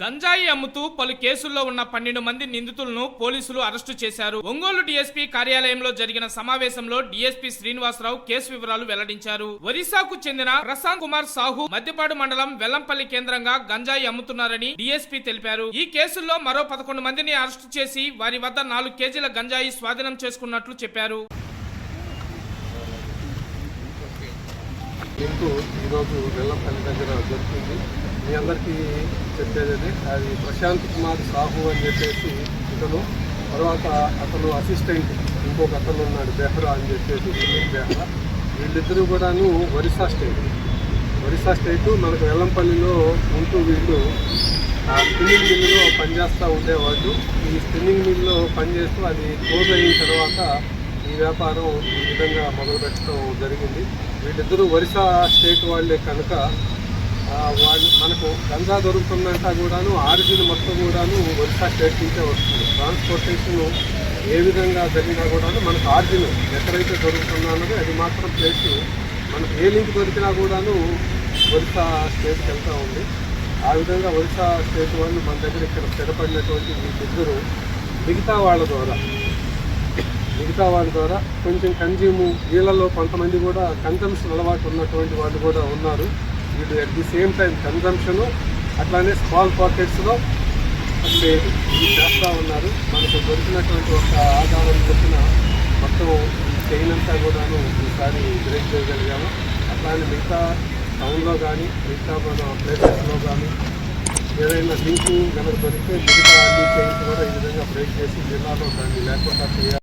గంజాయి అమ్ముతూ పలు కేసుల్లో ఉన్న పన్నెండు మంది నిందితులను పోలీసులు అరెస్టు చేశారు. ఒంగోలు డీఎస్పీ కార్యాలయంలో జరిగిన సమావేశంలో డీఎస్పీ శ్రీనివాసరావు కేసు వివరాలు వెల్లడించారు. ఒరిస్సాకు చెందిన ప్రశాంత్ కుమార్ సాహు మద్యపాడు మండలం వెల్లంపల్లి కేంద్రంగా గంజాయి అమ్ముతున్నారని డీఎస్పీ తెలిపారు. ఈ కేసుల్లో మరో పదకొండు మందిని అరెస్టు చేసి వారి వద్ద నాలుగు కేజీల గంజాయి స్వాధీనం చేసుకున్నట్లు చెప్పారు. ఈరోజు వెల్లంపల్లి దగ్గర దొరికింది మీ అందరికీ చెప్పేది అది. ప్రశాంత్ కుమార్ సాహు అని చెప్పేసి ఇతను తర్వాత అతను అసిస్టెంట్ ఇంకొక అతను ఉన్నాడు బెహ్రా అని చెప్పేసి సునీల్ బెహ్రా. వీళ్ళిద్దరూ కూడాను ఒరిస్సా స్టేట్. ఒరిస్సా స్టేట్ మనకు వెల్లంపల్లిలో ఉంటూ వీళ్ళు ఆ స్పిన్నింగ్ మిల్లులో పనిచేస్తూ ఉండేవాళ్ళు. ఈ స్పిన్నింగ్ మిల్లులో పనిచేస్తూ అది క్లోజ్ అయిన తర్వాత ఈ వ్యాపారం ఈ విధంగా మొదలుపెట్టడం జరిగింది. వీళ్ళిద్దరూ ఒరిస్సా స్టేట్ వాళ్ళే కనుక గంజా దొరుకుతుందంటా కూడాను ఆరిజిన్ మొత్తం కూడాను ఒరిస్సా స్టేట్ నుంచే వస్తుంది. ట్రాన్స్పోర్టేషన్ ఏ విధంగా జరిగినా కూడాను మనకు ఆరిజిన్ ఎక్కడైతే దొరుకుతుందో అన్నది అది మాత్రం ప్లేస్ మనకు ఏ లింక్ దొరికినా కూడాను ఒరిస్సా స్టేట్కి వెళ్తూ ఉంది. ఆ విధంగా ఒరిస్సా స్టేట్ వాళ్ళు మన దగ్గర ఇక్కడ స్థిరపడినటువంటి వీళ్ళిద్దరు మిగతా వాళ్ళ ద్వారా మిగతా వాళ్ళ ద్వారా కొంచెం కన్జ్యూమ్ వీళ్ళలో కొంతమంది కూడా కన్జంప్షన్ అలవాటు ఉన్నటువంటి వాళ్ళు కూడా ఉన్నారు. వీళ్ళు at the same time consumption అట్లానే స్మాల్ పాకెట్స్లో లేదు ఇది చేస్తూ ఉన్నారు. మనకు దొరికినటువంటి ఒక ఆధారం చెప్పిన మొత్తం చైన్ అంతా కూడాను ఈసారి బ్రేక్ చేయగలిగాము. అట్లానే మిగతా టౌన్లో కానీ మిగతా మన ప్లేసెస్లో కానీ ఏదైనా లింకింగ్ కనుక దొరికితే మిగతా అన్ని చైన్స్ కూడా ఈ విధంగా బ్రేక్ చేసి జిల్లాలో దాన్ని లేకుండా చేయాలి.